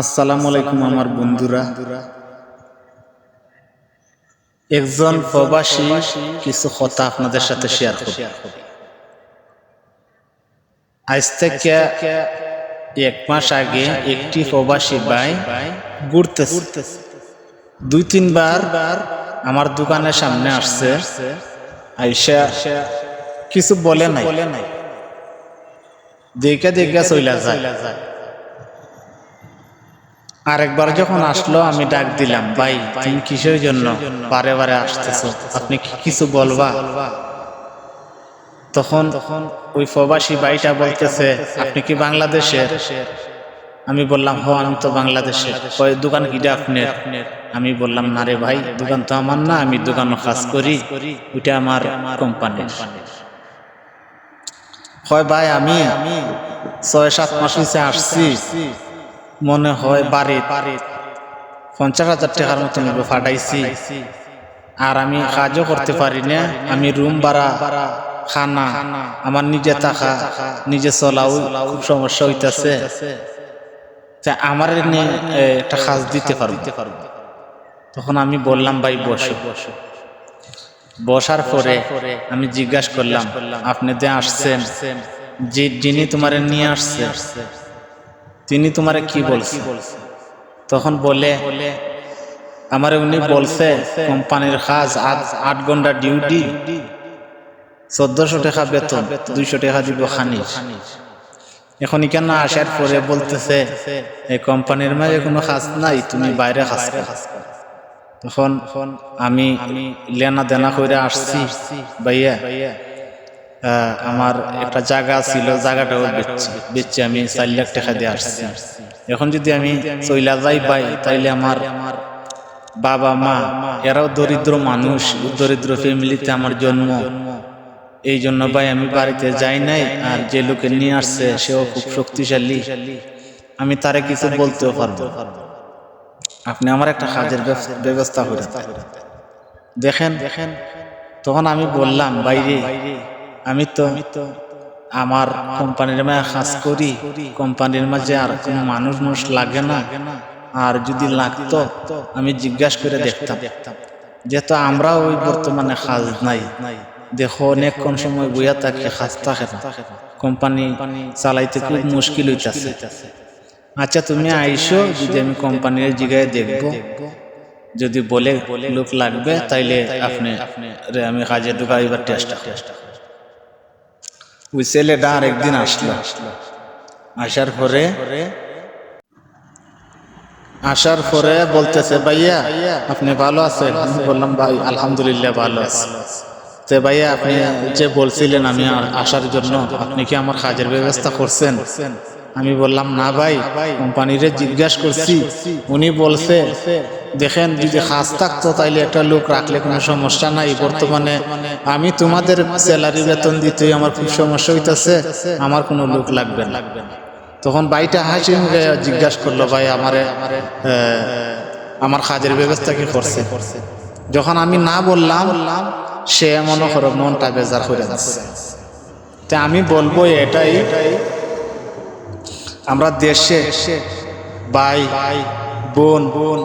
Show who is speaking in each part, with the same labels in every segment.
Speaker 1: আসসালামু আলাইকুম আমার বন্ধুরা। একজন প্রবাসী কিছু কথা আপনাদের সাথে শেয়ার করি আজ থেকে এক মাস আগে একটি প্রবাসী ভাই ঘুরতেছে। দুই তিনবার আমার দোকানের সামনে আসছে। আইসা কিছু বলে নাই। দেখে দেখে চইলা যায়। আরেকবার যখন আসলো, আমি ডাক দিলাম, ভাই, তুমি কিসের জন্য বারে বারে আসতেছো? আপনি কি কিছু বলবা? তখন তখন ওই প্রবাসী ভাইটা বলতেছে, আপনি কি বাংলাদেশের? আমি বললাম হ আমি তো বাংলাদেশে দোকান কিটা আপনার? আমি বললাম, না রে ভাই, দোকান তো আমার না, আমি দোকান কাজ করি, ওইটা আমার কোম্পানির। হয় ভাই, আমি ছয় সাত মাস হয়েছে আসছি। মনে হয় বাড়ি পঞ্চাশ হাজার টাকার মতন ফাটাইছি। আর আমি কাজও করতে পারি না। আমি রুম ভাড়া, খানা, আমার নিজে থাকা, নিজে চলাও খুব সমস্যা হইতেছে। আমার একটা কাজ দিতে পারব। তখন আমি বললাম, ভাই, বসো। বসার পরে আমি জিজ্ঞাসা করলাম, আপনি যে আসছেন, যে যিনি তোমার নিয়ে আসছে তিনি তোমারে কি বলছে? তখন বলে আমার উনি বলছে কোম্পানির কাজ আট আট ঘণ্টা ডিউটি চোদ্দশো টাকা বেতন দুইশো টাকা দিব খানিজ। এখন কেন আসার পরে বলতেছে এই কোম্পানির মাঝে কোনো কাজ নাই তুমি বাইরে কাজ করো। তখন আমি লেনা দেনা করে আসছি ভাইয়া। আমার একটা জায়গা ছিল, জায়গাটাও বেচছি বেচছি আমি চার লাখ টাকা দিয়ে আসছি। এখন যদি আমি চইলা যাই পাই তাইলে আমার বাবা, মা, এরাও দরিদ্র মানুষ দরিদ্র ফ্যামিলিতে আমার জন্ম। এই জন্য ভাই আমি বাড়িতে যাই নাই, আর যে লোকে নিয়ে আসছে, সেও খুব শক্তিশালী। আমি তারে কিছু বলতেও পারব আপনি আমার একটা কাজের ব্যব- ব্যবস্থা করে দেখেন দেখেন, তখন আমি বললাম বাইরে আমি তো আমার কোম্পানির মাঝে কাজ করি কোম্পানির মাঝে আর কোনো মানুষ মানুষ লাগে না। আর যদি লাগতো আমি জিজ্ঞাসা করে দেখতাম। যেহেতু আমরা ওই বর্তমানে কাজ নাই দেখো অনেক কোন সময় বইয়া থাকে কাজ থাকে না। কোম্পানি চালাইতে খুব মুশকিল হইতাছে। আচ্ছা তুমি আইসো যদি আমি কোম্পানির জিগায় দেখব। যদি বলে লোক লাগবে তাইলে আপনি আমি কাজে ঢুকাইবার চেষ্টা চেষ্টা ওই ছেলেটা একদিন আসলো। আসার পরে আসার পরে বলতেছে, ভাইয়া, আপনি ভালো আছেন? আমি বললাম, ভাই, আলহামদুলিল্লাহ ভালো আছে। ভাইয়া, আপনি যে বলছিলেন আমি আসার জন্য, আপনি কি আমার কাজের ব্যবস্থা করছেন? আমি বললাম, না ভাই, কোম্পানিরে জিজ্ঞাসা করছি। উনি বলছে, দেখেন, যদি কাজ থাকতো তাইলে একটা লোক রাখলে কোনো সমস্যা নাই। বর্তমানে আমি তোমাদের স্যালারি বেতন দিতেই আমার খুব সমস্যা হইতেছে, আমার কোনো লোক লাগবে না। তখন ভাইটা হাসি মুখে জিজ্ঞাসা করল, ভাই, আমারে আমার কাজের ব্যবস্থা কি করছে? যখন আমি না বললাম, সে মনে করো মনটা বেজার করে যাচ্ছে তা আমি বলব এটাই আমরা দেশে ভাই, বোন বোন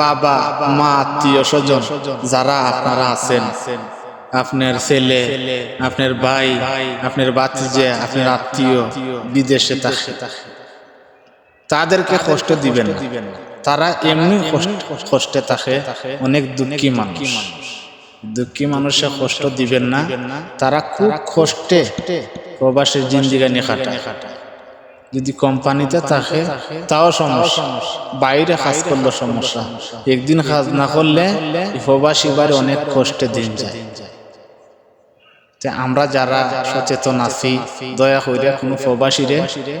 Speaker 1: বাবা, মা, আত্মীয় স্বজন, যারা আপনারা আছেন, আপনার ছেলে, আপনার ভাই, আপনার বাতিজে আপনার আত্মীয় বিদেশে থাকে, তাদেরকে কষ্ট দিবেন। তারা এমনি কষ্টে থাকে, অনেক দুঃখী মানুষ। দুঃখী মানুষে কষ্ট দিবেন না। তারা খুব কষ্টে প্রবাসের জিন্দিগানি খাটায় খাটায় যদি কোম্পানিতে থাকে তাও সমস্যা। বাইরে কাজ করলে সমস্যা। একদিন কাজ না করলে প্রবাসী বাড়ি অনেক কষ্টে দিন যায়। আমরা যারা সচেতন আছি দয়া করে কোনো প্রবাসীরে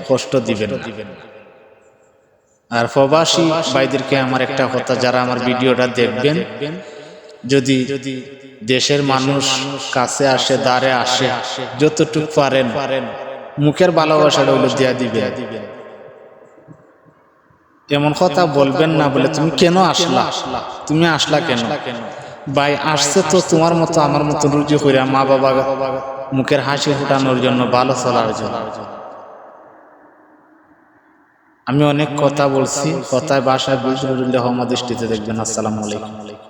Speaker 1: কষ্ট দিবেন না। আর প্রবাসী ভাইদেরকে আমার একটা কথা যারা আমার ভিডিওটা দেখবেন যদি যদি দেশের মানুষ কাছে আসে দাঁড়ে আসে যতটুক পারেন। মুখের ভালোবাসাটা হইল দিয়া দিবেন এমন কথা বলবেন না বলে তুমি কেন আসলা? তুমি আসলা কেন? ভাই আসছে তো তোমার মতো আমার মতো রুজি করে মা বাবা মুখের হাসি ফুটানোর জন্য ভালো চলার জন্য। আমি অনেক কথা বলছি কথায় বাসায় বুঝলে হমা দৃষ্টিতে দেখবেন আসসালামু আলাইকুম।